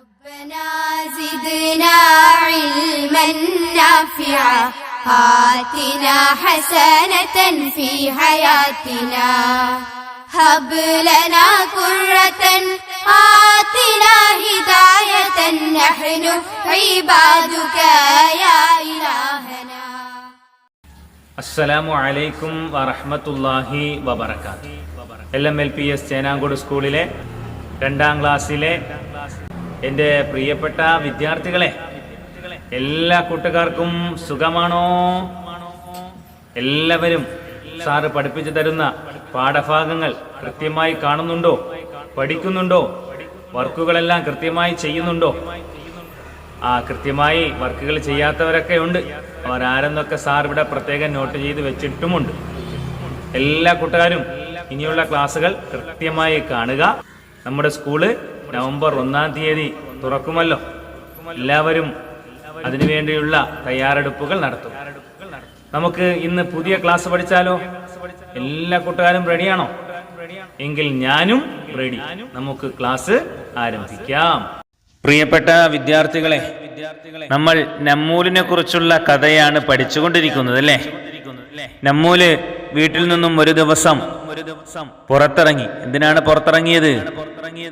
ربنا زدنا علما نافعا آتنا حسنة في حياتنا هب لنا قرة آتنا هداية نحن عبادك يا إلهنا അസ്സലാമു അലൈക്കും വറഹ്മത്തുള്ളാഹി വബറകാത്ത് L M L P S Chenangode സ്കൂളിലെ രണ്ടാം ക്ലാസ്സിലെ എന്റെ പ്രിയപ്പെട്ട വിദ്യാർത്ഥികളെ എല്ലാ കൂട്ടുകാർക്കും സുഖമാണോ? എല്ലാവരും സാറ് പഠിപ്പിച്ചു തരുന്ന പാഠഭാഗങ്ങൾ കൃത്യമായി കാണുന്നുണ്ടോ? പഠിക്കുന്നുണ്ടോ? വർക്കുകളെല്ലാം കൃത്യമായി ചെയ്യുന്നുണ്ടോ? ആ കൃത്യമായി വർക്കുകൾ ചെയ്യാത്തവരൊക്കെ ഉണ്ട്. അവരാരെന്നൊക്കെ സാർ ഇവിടെ പ്രത്യേകം നോട്ട് ചെയ്ത് വെച്ചിട്ടുമുണ്ട്. എല്ലാ കൂട്ടുകാരും ഇനിയുള്ള ക്ലാസ്സുകൾ കൃത്യമായി കാണുക. നമ്മുടെ സ്കൂൾ നവംബർ ഒന്നാം തീയതി തുറക്കുമല്ലോ. എല്ലാവരും അതിനുവേണ്ടിയുള്ള തയ്യാറെടുപ്പുകൾ നടത്തും. നമുക്ക് ഇന്ന് പുതിയ ക്ലാസ് പഠിച്ചാലോ? എല്ലാ കൂട്ടുകാരും റെഡിയാണോ എങ്കിൽ ഞാനും റെഡി നമുക്ക് ക്ലാസ് ആരംഭിക്കാം. പ്രിയപ്പെട്ട വിദ്യാർത്ഥികളെ നമ്മൾ നമ്മൂലിനെ കുറിച്ചുള്ള കഥയാണ് പഠിച്ചുകൊണ്ടിരിക്കുന്നത് അല്ലേ? നമ്മൂൽ വീട്ടിൽ നിന്നും ഒരു ദിവസം ഒരു ദിവസം പുറത്തിറങ്ങി. എന്തിനാണ് പുറത്തിറങ്ങിയത്?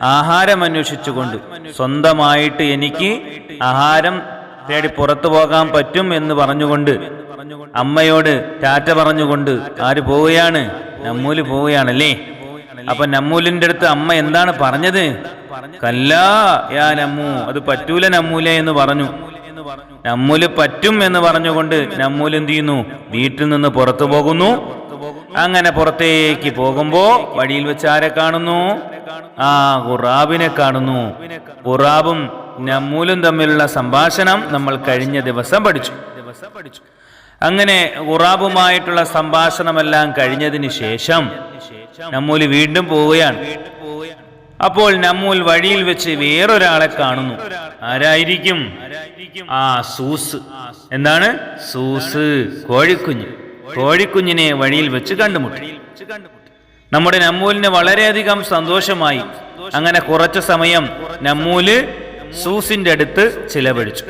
ആഹാരം അന്വേഷിച്ചുകൊണ്ട്. സ്വന്തമായിട്ട് എനിക്ക് ആഹാരം തേടി പുറത്തു പോകാൻ പറ്റും എന്ന് പറഞ്ഞുകൊണ്ട് അമ്മയോട് ടാറ്റ പറഞ്ഞുകൊണ്ട് ആര് പോവുകയാണ്? നമ്മൂൽ പോവുകയാണല്ലേ? അപ്പൊ നമ്മൂലിന്റെ അടുത്ത് അമ്മ എന്താണ് പറഞ്ഞത്? കല്ലാ യാ നമ്മൂ. അത് പറ്റൂല നമ്മൂലെ എന്ന് പറഞ്ഞു. നമ്മൂൽ പറ്റും എന്ന് പറഞ്ഞുകൊണ്ട് നമ്മൂൽ എന്ത് ചെയ്യുന്നു? വീട്ടിൽ നിന്ന് പുറത്തു പോകുന്നു. അങ്ങനെ പുറത്തേക്ക് പോകുമ്പോ വഴിയിൽ വെച്ച് ആരെ കാണുന്നു? ആ ഖുറാബിനെ കാണുന്നു. ഖുറാബും നമ്മൂലും തമ്മിലുള്ള സംഭാഷണം നമ്മൾ കഴിഞ്ഞ ദിവസം പഠിച്ചു ദിവസം പഠിച്ചു. അങ്ങനെ ഖുറാബുമായിട്ടുള്ള സംഭാഷണമെല്ലാം കഴിഞ്ഞതിന് ശേഷം നമ്മൂൽ വീണ്ടും പോവുകയാണ്. അപ്പോൾ നമ്മൂൽ വഴിയിൽ വെച്ച് വേറൊരാളെ കാണുന്നു. ആരായിരിക്കും? ആ സൂസ്. എന്താണ്? സൂസ്. കോഴിക്കുഞ്ഞ്. കോഴിക്കുഞ്ഞിനെ വഴിയിൽ വെച്ച് കണ്ടുമുട്ടി. നമ്മുടെ നമ്മൂലിന് വളരെയധികം സന്തോഷമായി. അങ്ങനെ കുറച്ചു സമയം നമ്മൂൽ സൂസിന്റെ അടുത്ത് ചിലവഴിച്ചു.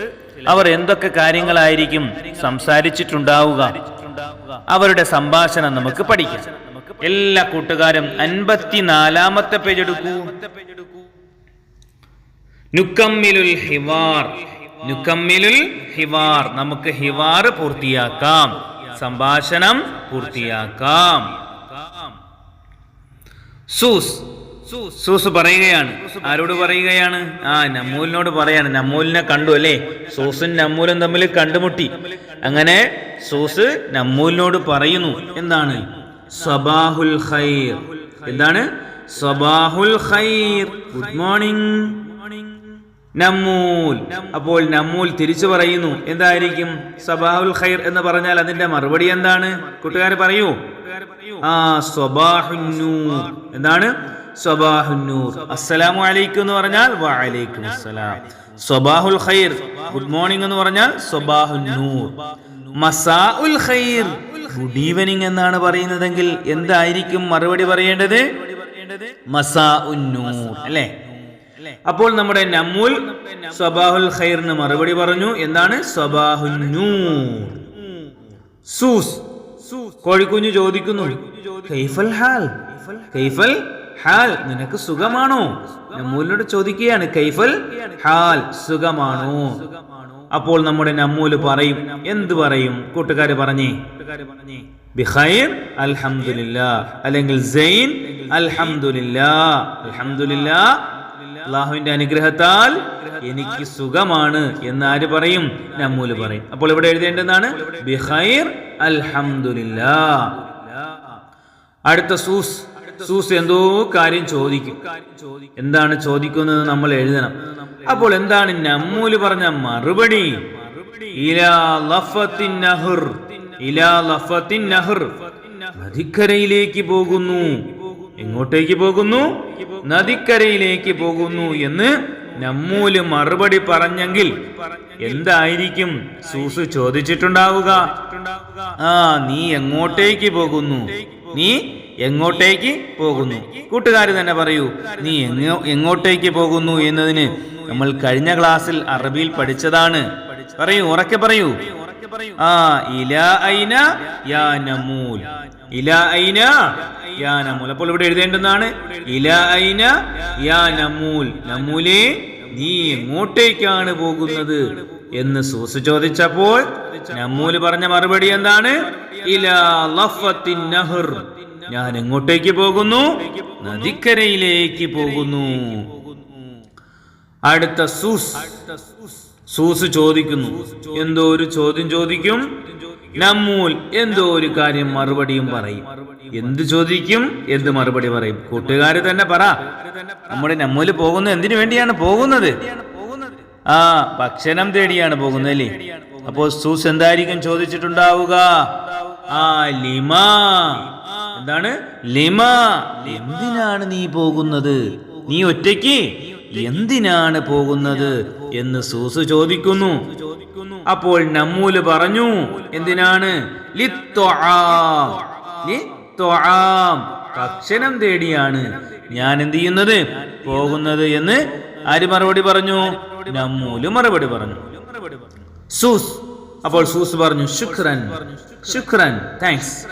അവർ എന്തൊക്കെ കാര്യങ്ങളായിരിക്കും സംസാരിച്ചിട്ടുണ്ടാവുക? അവരുടെ സംഭാഷണം നമുക്ക് പഠിക്കാം. എല്ലാ കൂട്ടുകാരും അൻപത്തിനാലാമത്തെ പേജ് എടുക്കൂ. നുക്കമ്മിലുൽ ഹിവാർ. നുക്കമ്മിലുൽ ഹിവാർ. നമുക്ക് ഹിവാർ പൂർത്തിയാക്കാം. സംഭാഷണം പൂർത്തിയാക്കാം. സൂസ്. സൂസ് പറയുകയാണ്. ആരോട് പറയുകയാണ്? ആ നമ്മൂലിനോട് പറയാണ്. നമ്മൂലിനെ കണ്ടു അല്ലേ? സൂസും നമ്മൂലും തമ്മിൽ കണ്ടുമുട്ടി. അങ്ങനെ സൂസ് നമ്മൂലിനോട് പറയുന്നു. എന്താണ്? സബാഹുൽ ഖൈർ. എന്താണ്? സബാഹുൽ ഖൈർ. Good morning. നമ്മൂൽ. അപ്പോൾ നമ്മൂൽ തിരിച്ചു പറയുന്നു. എന്തായിരിക്കും? സബാഹുൽ ഖൈർ എന്ന് പറഞ്ഞാൽ അതിന്റെ മറുപടി എന്താണ്? കൂട്ടുകാർ പറയൂ. ആ സ്വബാഹുന്നൂർ എന്താണ്? സ്വബാഹുന്നൂർ അസ്സലാമു അലൈക്കും എന്ന് പറഞ്ഞാൽ വഅലൈക്കും അസ്സലാം. സ്വബാഹുൽ ഖൈർ. ഗുഡ് മോർണിംഗ് എന്ന് പറഞ്ഞാൽ സ്വബാഹുന്നൂർ മസാഉൽ ഖൈർ. ഗുഡ് ഈവനിങ് എന്നാണ് പറയുന്നതെങ്കിൽ എന്തായിരിക്കും മറുപടി പറയേണ്ടത്? മസാഉന്നൂർ അല്ലേ? അപ്പോൾ നമ്മുടെ നമ്മൂൽ സ്വബാഹുൽ ഖൈറിന് മറുപടി പറഞ്ഞു. എന്താണ്? സ്വബാഹുന്നൂർ സൂസ്. കോഴിക്കുഞ്ഞു ചോദിക്കുന്നു കൈഫൽ ഹാൽ? കൈഫൽ ഹാൽ നിനക്ക് സുഖമാണോ? നമ്മൂലിനോട് ചോദിക്കുകയാണ് കൈഫൽ ഹാൽ സുഖമാണോ? അപ്പോൾ നമ്മുടെ നമ്മൂൽ പറയും എന്ത് പറയും? കൂട്ടുകാര് പറഞ്ഞേ ബിഖൈർ അൽഹംദുലില്ലാ അല്ലെങ്കിൽ സൈൻ അൽഹംദുലില്ലാ അൽഹംദുലില്ലാ അള്ളാഹുവിന്റെ അനുഗ്രഹത്താൽ എനിക്ക് സുഖമാണ് എന്ന് ആര് പറയും? നമ്മൂൽ പറയും. അപ്പോൾ ഇവിടെ എഴുതേണ്ടതാണ് ബിഹൈർ അൽഹമില്ല അടുത്ത സൂസ്. സൂസ് എന്തോ കാര്യം ചോദിക്കും. എന്താണ് ചോദിക്കുന്നത് നമ്മൾ എഴുതണം. അപ്പോൾ എന്താണ് നമ്മൂൽ പറഞ്ഞ മറുപടി? നദിക്കരയിലേക്ക് പോകുന്നു. എങ്ങോട്ടേക്ക് പോകുന്നു? നദിക്കരയിലേക്ക് പോകുന്നു എന്ന് നമ്മൂൽ മറുപടി പറഞ്ഞെങ്കിൽ എന്തായിരിക്കും? സൂസ് ചോദിച്ചിട്ടുണ്ടാവുക. ആ നീ എങ്ങോട്ടേക്ക് പോകുന്നു? നീ എങ്ങോട്ടേക്ക് പോകുന്നു? കൂട്ടുകാർ തന്നെ പറയൂ നീ എങ്ങോ എങ്ങോട്ടേക്ക് പോകുന്നു? എന്നതിന് നമ്മൾ കഴിഞ്ഞ ക്ലാസ്സിൽ അറബിയിൽ പഠിച്ചതാണ്. പറയൂ ഉറക്കെ പറയൂ. ആ ഇല ഐന യാ നമൂൽ. ഇല ഐന യാ നമൂൽ. അപ്പോൾ ഇവിടെ എഴുതേണ്ടുന്നതാണ് ഇല ഐന യാ നമൂൽ. നമൂലേ നീ എങ്ങോട്ടേക്കാണ് പോകുന്നത് എന്ന് സൂസ് ചോദിച്ചപ്പോൾ നമൂൽ പറഞ്ഞ മറുപടി എന്താണ്? നഹർ. ഞാൻ എങ്ങോട്ടേക്ക് പോകുന്നു? നദിക്കരയിലേക്ക് പോകുന്നു. അടുത്ത സൂസ്. സൂസ് ചോദിക്കുന്നു. എന്തോ ഒരു ചോദ്യം ചോദിക്കും. നമ്മൂൽ എന്തോ ഒരു കാര്യം മറുപടിയും പറയും. എന്ത് ചോദിക്കും? എന്ത് മറുപടി പറയും? കൂട്ടുകാർ തന്നെ പറ. നമ്മുടെ നമ്മൂൽ പോകുന്നത് എന്തിനു വേണ്ടിയാണ് പോകുന്നത്? ആ ഭക്ഷണം തേടിയാണ് പോകുന്നത് അല്ലേ? അപ്പോ സൂസ് എന്തായിരിക്കും ചോദിച്ചിട്ടുണ്ടാവുക? ആ ലിമ. എന്താണ്? ലിമ. എന്തിനാണ് നീ പോകുന്നത്? നീ ഒറ്റയ്ക്ക്? എന്തിനാണ് പോകുന്നത് എന്ന് സൂസ് ചോദിക്കുന്നു. അപ്പോൾ നമ്മൂൽ പറഞ്ഞു എന്തിനാണ്. ഭക്ഷണം തേടിയാണ് ഞാൻ എന്ത് ചെയ്യുന്നത്? പോകുന്നത് എന്ന് ആര് മറുപടി പറഞ്ഞു? നമ്മൂൽ മറുപടി പറഞ്ഞു. സൂസ്. അപ്പോൾ സൂസ് പറഞ്ഞു ശുക്രൻ. ശുക്രൻ താങ്ക്സ്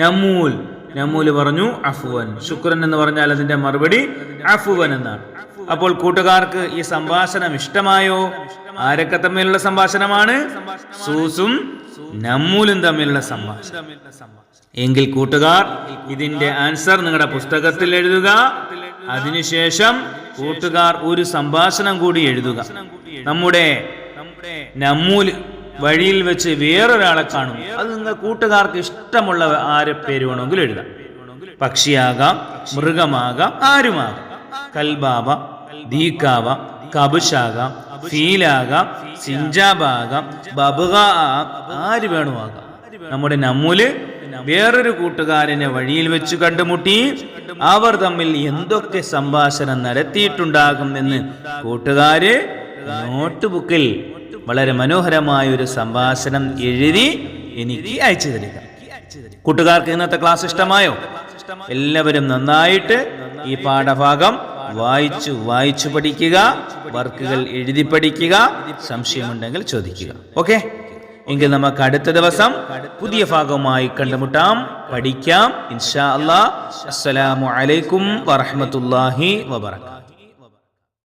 നമ്മൂൽ നമ്മൂൽ പറഞ്ഞു അഫുവൻ. ശുക്രൻ എന്ന് പറഞ്ഞാൽ അതിന്റെ മറുപടി അഫുവൻ എന്നാണ്. അപ്പോൾ കൂട്ടുകാർക്ക് ഈ സംഭാഷണം ഇഷ്ടമായോ? ആരൊക്കെ തമ്മിലുള്ള സംഭാഷണമാണ്? സൂസും നമ്മൂലും തമ്മിലുള്ള സംഭാഷണം. എങ്കിൽ കൂട്ടുകാർ ഇതിന്റെ ആൻസർ നിങ്ങളുടെ പുസ്തകത്തിൽ എഴുതുക. അതിനുശേഷം കൂട്ടുകാർ ഒരു സംഭാഷണം കൂടി എഴുതുക. നമ്മുടെ നമ്മൂൽ വഴിയിൽ വെച്ച് വേറൊരാളെ കാണും അത് നിങ്ങൾ കൂട്ടുകാർക്ക് ഇഷ്ടമുള്ള ആരെ പേര് വേണമെങ്കിലും എഴുതാം. പക്ഷിയാകാം മൃഗമാകാം ആരുമാകാം കൽബാബ ദീക്കാവാം കബുഷാകാം ഫീലാകാം സിഞ്ചാബാകാം ബബുക ആര് വേണമാകാം നമ്മുടെ നമ്മൂൽ വേറൊരു കൂട്ടുകാരനെ വഴിയിൽ വെച്ച് കണ്ടുമുട്ടി അവർ തമ്മിൽ എന്തൊക്കെ സംഭാഷണം നടത്തിയിട്ടുണ്ടാകും എന്ന് കൂട്ടുകാര് നോട്ട് ബുക്കിൽ വളരെ മനോഹരമായ ഒരു സംഭാഷണം എഴുതി എനിക്ക് അയച്ചു തരിക. കൂട്ടുകാർക്ക് ഇന്നത്തെ ക്ലാസ് ഇഷ്ടമായോ? എല്ലാവരും നന്നായിട്ട് ഈ പാഠഭാഗം വായിച്ചു വായിച്ചു പഠിക്കുക വർക്കുകൾ എഴുതി പഠിക്കുക സംശയമുണ്ടെങ്കിൽ ചോദിക്കുക. ഓക്കെ? എങ്കിൽ നമുക്ക് അടുത്ത ദിവസം പുതിയ ഭാഗവുമായി കണ്ടുമുട്ടാം പഠിക്കാം ഇൻഷാ അല്ലാ അസ്സലാമു അലൈക്കും വറഹ്മത്തുള്ളാഹി വബറകാതുഹു